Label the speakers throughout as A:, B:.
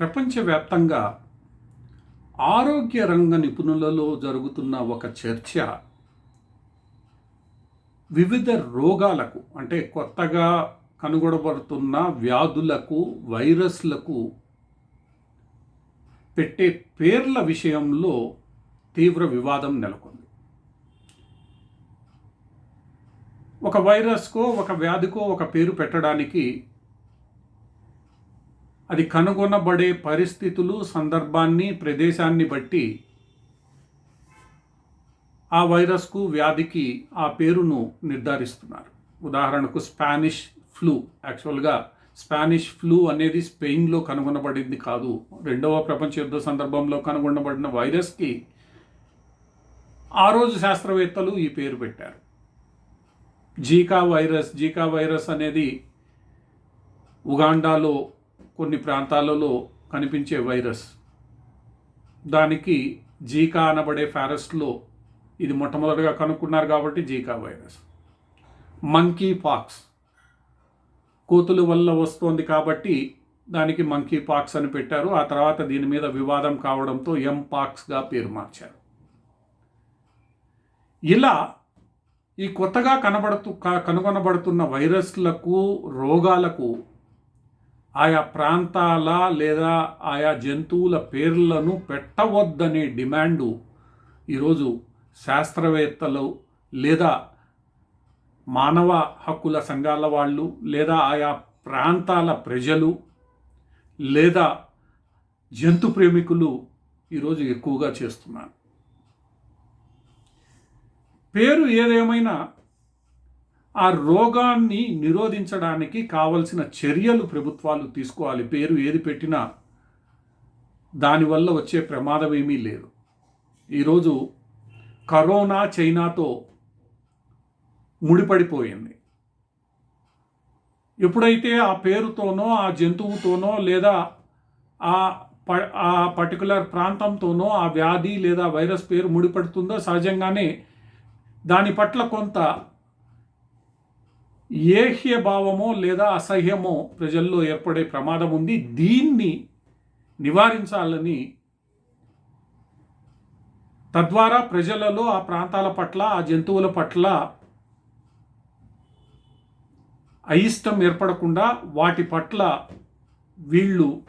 A: ప్రపంచవ్యాప్తంగా ఆరోగ్య రంగ నిపుణులలో జరుగుతున్న ఒక చర్చ వివిధ రోగాలకు అంటే కొత్తగా కనుగొనబడుతున్న వ్యాధులకు వైరస్లకు పెట్టే పేర్ల విషయంలో తీవ్ర వివాదం నెలకొంది. ఒక వైరస్కో ఒక వ్యాధికో ఒక పేరు పెట్టడానికి అది కనుగొనబడే పరిస్థితులు సందర్భాన్ని ప్రదేశాన్ని బట్టి ఆ వైరస్కు వ్యాధికి ఆ పేరును నిర్ధారిస్తున్నారు. ఉదాహరణకు స్పానిష్ ఫ్లూ యాక్చువల్గా స్పానిష్ ఫ్లూ అనేది స్పెయిన్లో కనుగొనబడింది కాదు. రెండవ ప్రపంచ యుద్ధ సందర్భంలో కనుగొనబడిన వైరస్కి ఆ రోజు శాస్త్రవేత్తలు ఈ పేరు పెట్టారు. జీకా వైరస్ జీకా వైరస్ అనేది ఉగాండాలో కొన్ని ప్రాంతాలలో కనిపించే వైరస్. దానికి జీకా అనబడే ఫారెస్ట్లో ఇది మొట్టమొదటిగా కనుక్కున్నారు కాబట్టి జీకా వైరస్. Monkey pox. కోతుల వల్ల వస్తోంది కాబట్టి దానికి మంకీ పాక్స్ అని పెట్టారు. ఆ తర్వాత దీని మీద వివాదం కావడంతో ఎం పాక్స్గా పేరు మార్చారు. ఇలా ఈ కొత్తగా కనబడుతు క- కనుగొనబడుతున్న వైరస్లకు రోగాలకు ఆయా ప్రాంతాల లేదా ఆయా జంతువుల పేర్లను పెట్టవద్దనే డిమాండు ఈరోజు శాస్త్రవేత్తలు లేదా మానవ హక్కుల సంఘాల వాళ్ళు లేదా ఆయా ప్రాంతాల ప్రజలు లేదా జంతు ప్రేమికులు ఈరోజు ఎక్కువగా చేస్తున్నారు. పేరు ఏదేమైనా ఆ రోగాన్ని నిరోధించడానికి కావలసిన చర్యలు ప్రభుత్వాలు తీసుకోవాలి. పేరు ఏది పెట్టినా దానివల్ల వచ్చే ప్రమాదం ఏమీ లేదు. ఈరోజు కరోనా చైనాతో ముడిపడిపోయింది. ఎప్పుడైతే ఆ పేరుతోనో ఆ జంతువుతోనో లేదా ఆ ప ఆ పర్టికులర్ ప్రాంతంతోనో ఆ వ్యాధి లేదా వైరస్ పేరు ముడిపడుతుందో సహజంగానే దాని పట్ల కొంత ఏహ్య భావమో లేదా అసహ్యమో ప్రజల్లో ఏర్పడే ప్రమాదం ఉంది. దీన్ని నివారించాలని తద్వారా ప్రజలలో ఆ ప్రాంతాల పట్ల ఆ జంతువుల పట్ల అయిష్టం ఏర్పడకుండా వాటి పట్ల వీళ్ళు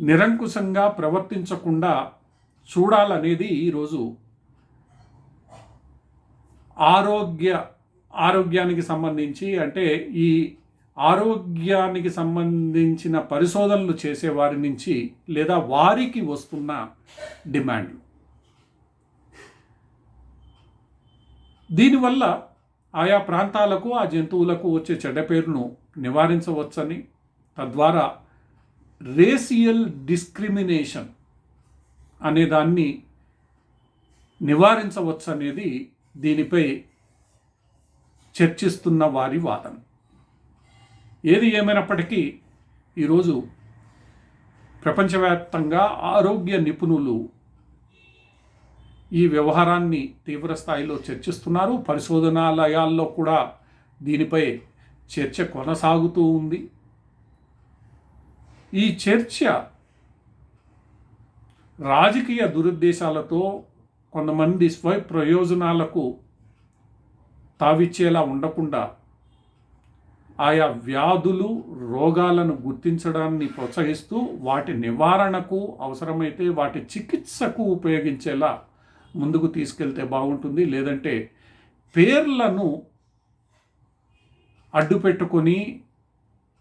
A: నిరంకుశంగా ప్రవర్తించకుండా చూడాలనేది ఈరోజు ఆరోగ్య ఆరోగ్యానికి సంబంధించి అంటే ఈ ఆరోగ్యానికి సంబంధించిన పరిశోధనలు చేసే వారి నుంచి లేదా వారికి వస్తున్న డిమాండ్లు దీనివల్ల ఆయా ప్రాంతాలకు ఆ జంతువులకు వచ్చే చెడ్డ పేరును నివారించవచ్చని తద్వారా రేసియల్ డిస్క్రిమినేషన్ అనే దాన్ని నివారించవచ్చనేది దీనిపై చర్చిస్తున్న వారి వాదన ఏది ఏమైనప్పటికీ ఈరోజు ప్రపంచవ్యాప్తంగా ఆరోగ్య నిపుణులు ఈ వ్యవహారాన్ని తీవ్ర స్థాయిలో చర్చిస్తున్నారు. పరిశోధనాలయాల్లో కూడా దీనిపై చర్చ కొనసాగుతూ ఉంది. ఈ చర్చ రాజకీయ దురుద్దేశాలతో కొంతమంది స్వయ ప్రయోజనాలకు తావిచ్చేలా ఉండకుండా ఆయా వ్యాధులు రోగాలను గుర్తించడాన్ని ప్రోత్సహిస్తూ వాటి నివారణకు అవసరమైతే వాటి చికిత్సకు ఉపయోగించేలా ముందుకు తీసుకెళ్తే బాగుంటుంది. లేదంటే పేర్లను అడ్డుపెట్టుకొని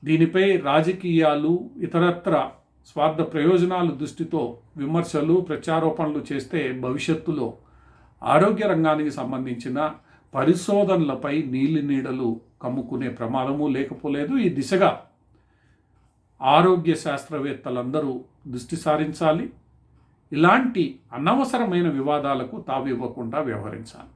A: దీనిపై రాజకీయాలు ఇతరత్ర స్వార్థ ప్రయోజనాలు దృష్టితో విమర్శలు ప్రచారోపణలు చేస్తే భవిష్యత్తులో ఆరోగ్య రంగానికి సంబంధించిన పరిశోధనలపై నీలి నీడలు కమ్ముకునే ప్రమాదము లేకపోలేదు. ఈ దిశగా ఆరోగ్య శాస్త్రవేత్తలందరూ దృష్టి సారించాలి. ఇలాంటి అనవసరమైన వివాదాలకు తావివ్వకుండా వ్యవహరించాలి.